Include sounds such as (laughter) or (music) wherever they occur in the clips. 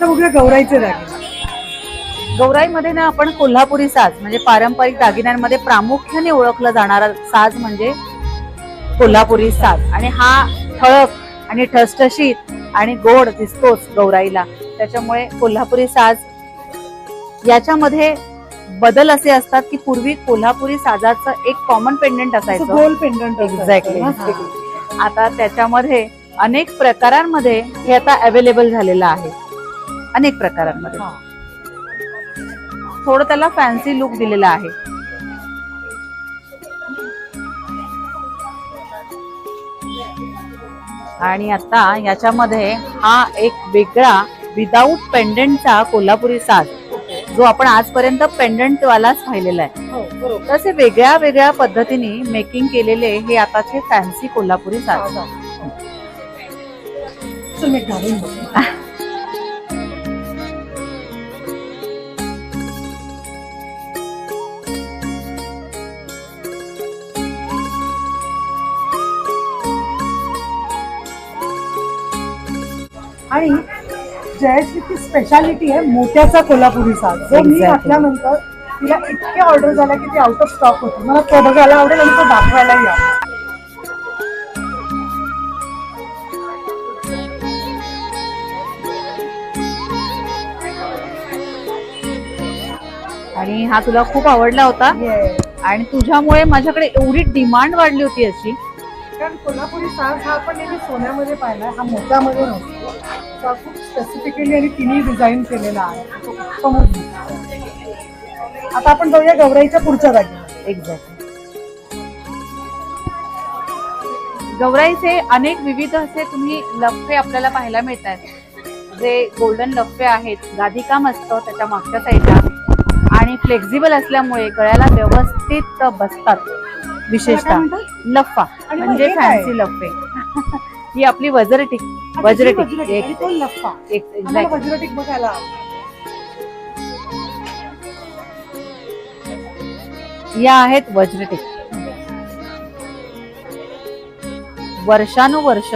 आता बघूया गौराईचे दागिने गौराईमध्ये ना आपण कोल्हापुरी साज म्हणजे पारंपरिक दागिन्यांमध्ये प्रामुख्याने ओळखला जाणारा साज म्हणजे कोल्हापुरी साज. आणि हा ठळक आणि ठसठशीत आणि गोड दिसतोच गौराईला. त्याच्यामुळे कोल्हापुरी साज याच्यामध्ये बदल असे असतात की पूर्वी कोल्हापुरी साजाचं एक कॉमन पेंडंट असं असायचं. गोल पेंडंट Exactly. आता त्याच्यामध्ये अनेक प्रकारांमध्ये हे आता अवेलेबल झालेलं आहे. अनेक प्रकारांमध्ये. थोडं त्याला फॅन्सी लुक दिलेला आहे. आणि आता याच्यामध्ये हा एक वेगळा विदाऊट पेंडंटचा कोल्हापुरी साज जो आपण आजपर्यंत पेंडंट वालाच पाहिलेला आहे. हो तसे वेगळ्या वेगळ्या पद्धतीने मेकिंग केलेले हे आताचे फॅन्सी कोल्हापुरी साज. (laughs) आणि जयश्रीची स्पेशालिटी आहे मोत्याचा कोल्हापुरी साज जो मी. घातल्यानंतर तिला इतके ऑर्डर झाल्या की ती आउट ऑफ स्टॉक होती. मला तो बघायला आवडेल आणि तो दाखवायलाही आवडेल. आणि हा तुला खूप आवडला होता. आणि तुझ्यामुळे माझ्याकडे एवढी डिमांड वाढली होती याची. कारण कोल्हापुरी साज हा आपण नेहमी सोन्यामध्ये पाहिला हा मोत्यामध्ये नसतो हा खूप स्पेसिफिकली आणि तिन्ही डिझाईन केलेला आहे. दिसतो. आता आपण जाऊया गौराईच्या पुढच्या जागी. एक्झॅक्टली गौराईचे अनेक विविध असे तुम्ही लफे आपल्याला पाहायला मिळतात. जे गोल्डन लफे आहेत गादीकाम असतं त्याच्या मागच्या साईडला. आणि फ्लेक्झिबल असल्यामुळे गळ्याला व्यवस्थित बसतात. विशेषतः मग म्हणजे? फॅन्सी लफे. (laughs) ही आपली वजरटिक आता वज्रटिक. एक- तो लफ्फा एक. वज्रटिक बघायला. या आहेत वज्रटिक वर्षानुवर्ष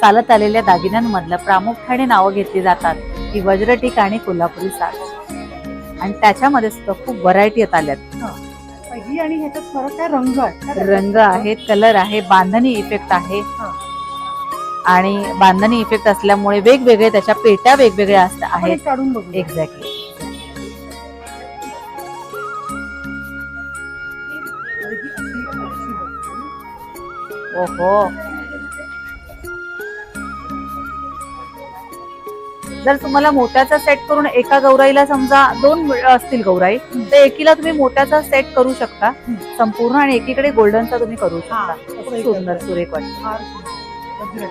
चालत आलेल्या दागिन्यांमधलं प्रामुख्याने नावं घेतली जातात ती वज्रटिक आणि कोल्हापुरी साज आणि त्याच्यामध्ये सुद्धा खूप व्हरायटी आल्यात तर ही आणि ह्याच्यात फरक काय रंग आहे रंग आहेत कलर आहे बांधणी इफेक्ट आहे हा. आणि बांधणी इफेक्ट असल्यामुळे वेगवेगळे त्याच्या पेट्या वेगवेगळ्या आहेत. एक काढून बघू. एक्झॅक्टली ओहो. जर तुम्हाला मोत्याचा सेट करून एका गौराईला समजा दोन असतील गौराई तर एकीला तुम्ही मोत्याचा सेट करू शकता. संपूर्ण आणि एकीकडे गोल्डनचा तुम्ही करू शकता. सुंदर सुरेख वाटतं.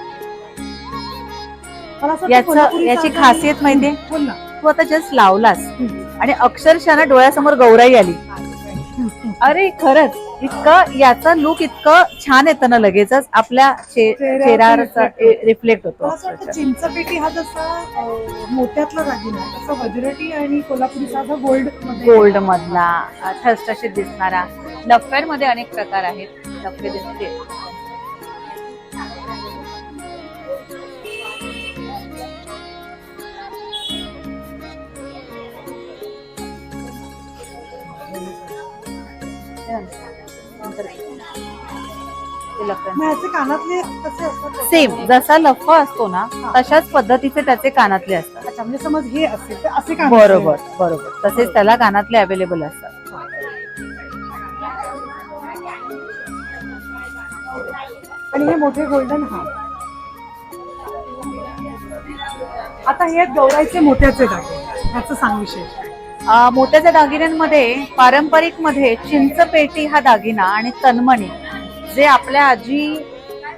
याचं याची खासियत माहितीये? ना. तू आता जस्ट लावलास. आणि अक्षरशः ना डोळ्यासमोर गौराई आली. अरे खरंच. इतकं याचा लुक इतकं छान येतं ना लगेचच. आपल्या चे- चेहऱ्यावर चेहऱ्यावर रिफ्लेक्ट होतो. चिंचपेटी हा जसा मोत्यातला दागिना तसा वज्रटी आणि कोल्हापुरी हा गोल्ड गोल्ड मधला. ठसठशीत दिसणारा. लफेअरमध्ये अनेक प्रकार आहेत. लफे दिसते ह्याचे कानातले कसे असतात सेम जसा लफा असतो ना तशाच पद्धतीचे त्याचे कानातले असतात. अच्छा म्हणजे समज हे असेल तर असे कानातले. बरोबर बरोबर. तसेच त्याला कानातले अवेलेबल असतात. आणि हे मोठे गोल्डन हा. आता हे आहेत गौराईचे मोत्याचे दागिने ह्याचं सांग विशेष. मोत्याच्या दागिन्यांमध्ये पारंपरिकमध्ये चिंचपेटी हा दागिना आणि तन्मणी जे आपल्या आजी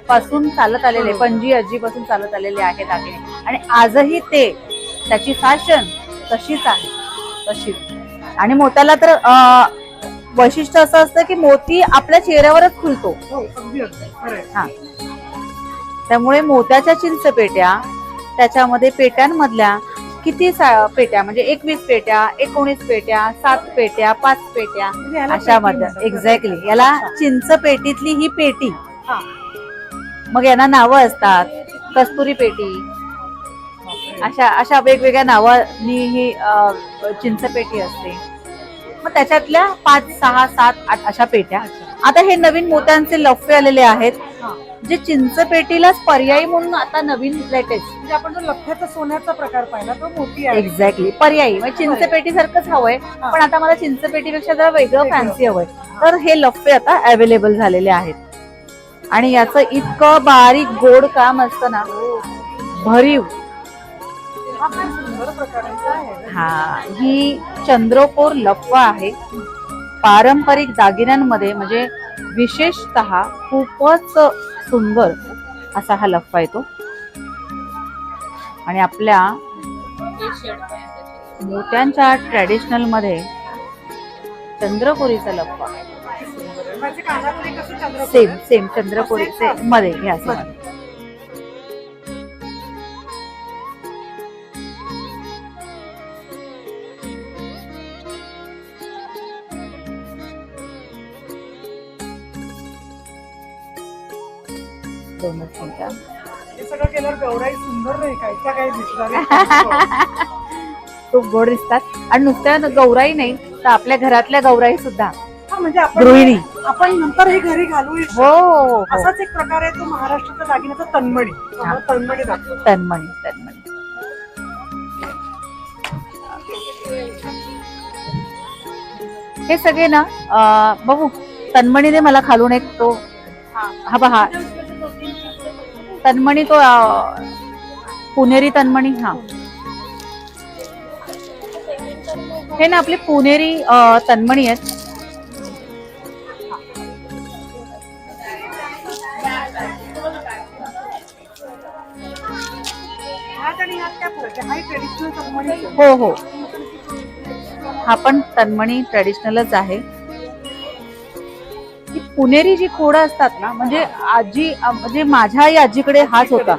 पासून चालत आलेले पणजी आजी पासून चालत आलेले आहे दागिने. आणि आजही ते त्याची फॅशन तशीच आहे तशीच. आणि मोत्याला तर वैशिष्ट्य असं असतं की मोती आपल्या चेहऱ्यावरच खुलतो. हो. हा. त्यामुळे मोत्याच्या चिंचपेट्या त्याच्यामध्ये पेट्यांमधल्या किती पेट्या? म्हणजे एकवीस पेट्या एकोणीस पेट्या सात पेट्या पाच पेट्या? म्हणजे अशा मध्ये. एक्झॅक्टली याला चिंच पेटीतली ही पेटी. हा. मग यांना नावं असतात. कस्तुरी पेटी. अशा अशा वेगवेगळ्या नावानी ही चिंचपेटी असते. मग त्याच्यातल्या पाच सहा सात आठ अशा पेट्या. आता हे नवीन मोत्यांचे लफे आलेले आहेत. जे चिंचपेटीलाच पर्यायी म्हणून आता नवीन लेटेस्ट म्हणजे आपण जो लठ्ठ्याचा सोन्याचा प्रकार पाहिला तो मोठी आहे. एक्झॅक्टली पर्यायी. म्हणजे चिंचपेटी सारखंच हवंय. पण आता मला चिंचपेटीपेक्षा जरा वेगळं वेगळं. फॅन्सी हवंय. तर हे लफे आता अवेलेबल झालेले आहेत. आणि याचं इतकं बारीक गोड काम असतं ना. भरीव. हा फार सुंदर प्रकार आहे. काय आहे? हा. ही चंद्रकोर लफा आहे. पारंपरिक दागिन्यांमध्ये म्हणजे विशेषत खूपच सुंदर असा हा लफा येतो आणि आपल्या मोत्यांच्या ट्रॅडिशनलमध्ये कसं चंद्रकोर सेम? सेम का? मध्ये हे खूप गोड दिसतात. आणि नुसत्या गौराई नाही तर आपल्या घरातल्या गौराई सुद्धा. हा, म्हणजे गृहिणी. आपण नंतर हे घरी घालू. हो हो हो. असाच एक प्रकार आहे तो महाराष्ट्राच्या दागिन्याचा तन्मणी. हा. तन्मणी दाखवतो तन्मणी तन्मणी. हे सगळे ना अं, बघू. तन्मणीने मला खालून एक तो हा पहा तन्मणी तो अं, पुणेरी तन्मणी हा. हे ना आपली पुणेरी तन्मणी आहेत. हा. हो. हो पण तन्मणी ट्रेडिशनलच आहे. पुणेरी जी खोडं असतात ना म्हणजे आजी म्हणजे माझ्या आई आजीकडे हाच होता.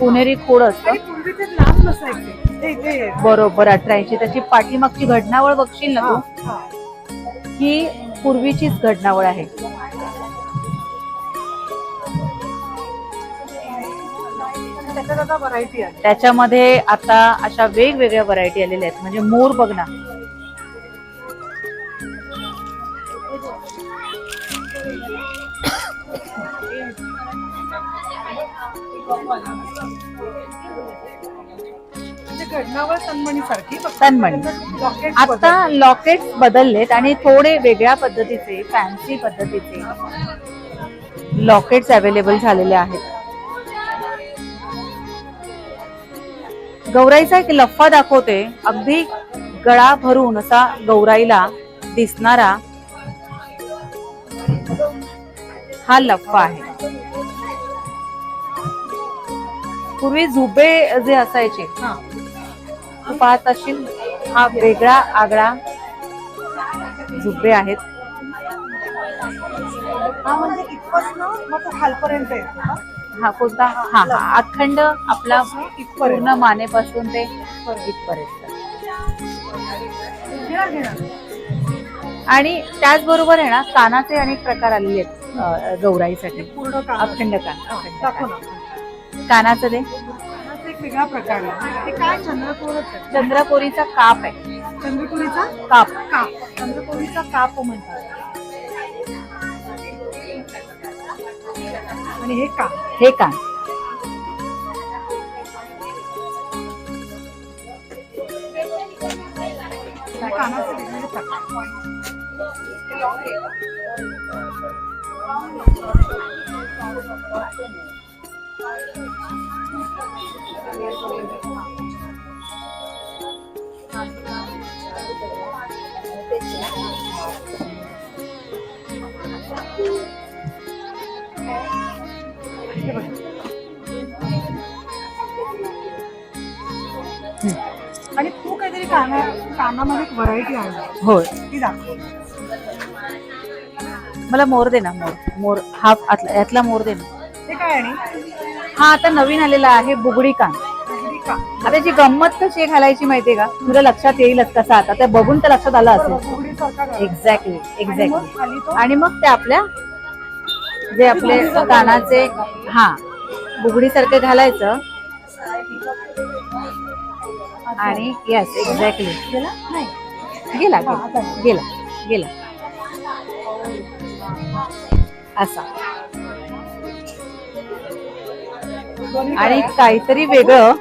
पुणेरी खोड असतं. बरोबर अठराशे त्याची पाठीमागची घडणावळ बघशील ना हा, तू हा. पूर्वीचीच घडणावळ आहे. त्याच्यामध्ये आता अशा वेगवेगळ्या व्हरायटी आलेल्या आहेत. म्हणजे मोर बघ ना. तन्मणी. लॉकेट आता लॉकेट्स बदललेत आणि थोडे वेगळ्या पद्धतीचे फॅन्सी पद्धतीचे लॉकेट्स अवेलेबल झालेले आहेत. गौराईचा एक लफ्फा दाखवते. अगदी गळा भरून असा गौराईला दिसणारा हा लफ्फा आहे. पूर्वी झुबे जे असायचे हा. तू पाहत असशील हा वेगळा आगळा झुबे आहेत. हा म्हणजे इथपासनं मग तो खालपर्यंत येतो हा? कोणता? हा हा अखंड आपला पूर्ण मानेपासून ते इथपर्यंत. आणि त्याचबरोबर आहे ना कानाचे अनेक प्रकार आलेले आहेत गौराईसाठी. पूर्ण कान अखंड कान. कानाचं दे कानाचा एक वेगळा प्रकार आहे. ते काय? चंद्रकोरच आहे. चंद्रकोरीचा काप आहे. चंद्रकोरीचा काप. काप. चंद्रकोरीचा काप म्हणतात. आणि हे काप हे कान. कानाचे वेगवेगळे प्रकार. आणि तू काहीतरी काना कानामध्ये एक व्हरायटी आहे. होय. ती दाखव. मला मोर दे ना मोर. मोर हा आतला यातला मोर दे ना. ते काय आणि? हा आता नवीन आलेला आहे बुगडी कान. आता जी गंमत कशी आहे घालायची माहितीये का? तुला लक्षात येईलच कसा आता. ते बघून तर लक्षात आलं असेल. एक्झॅक्टली एक्झॅक्टली आणि मग ते आपल्या जे आपले कानाचे हा बुगडी सारखे घालायचं. आणि येस एक्झॅक्टली गेला गेला गेला गेला गेला. असा. आणि काहीतरी वेगळं.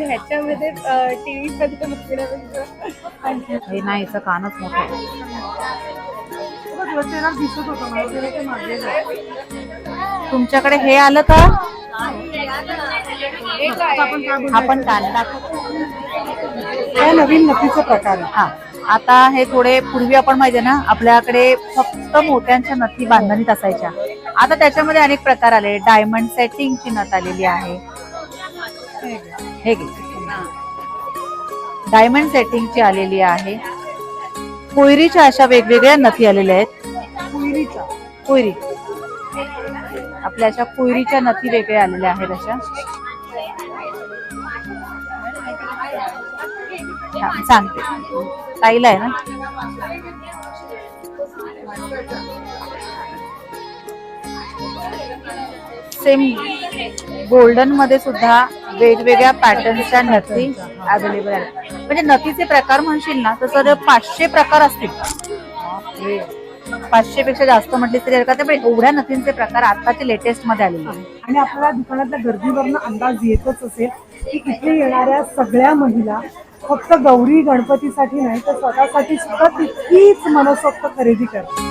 ह्याच्यामध्ये टीव्ही हे नाही याचं कानच मोठं दिसत होतं तुमच्याकडे हे आलं का? आपण आपण कान दाखव हा नवीन नथीचा प्रकार आहे. हा. आता हे थोडे पूर्वी आपण माहितीये ना आपल्याकडे फक्त मोत्यांच्या नथी बांधणीत असायच्या. आता त्याच्यामध्ये अनेक प्रकार आले. डायमंड सेटिंगची नथ आलेली आहे. हे घे. डायमंड सेटिंगची आलेली आहे. कोयरीच्या अशा वेगवेगळ्या नथी आलेल्या आहेत. कुईरीचा कोयरी. आपल्या अशा कोयरीच्या नथी वेगळ्या आलेल्या आहेत अशा. हा, सांगते ताईला आहे ना? सेम गोल्डनमध्ये सुद्धा वेगवेगळ्या पॅटर्नच्या नथी अवेलेबल आहेत. म्हणजे नथीचे प्रकार म्हणशील ना तर सर पाचशे प्रकार असतील. पाचशे पेक्षा जास्त म्हटले तरी हरकत पण एवढ्या नथींचे प्रकार आताचे लेटेस्टमध्ये आलेले आहेत. आणि आपल्याला दुकानातल्या गर्दीवरनं अंदाज येतच असेल की इथे येणाऱ्या सगळ्या महिला फक्त गौरी गणपतीसाठी नाही तर स्वतःसाठी सुद्धा तितकीच मनसोक्त खरेदी करतात.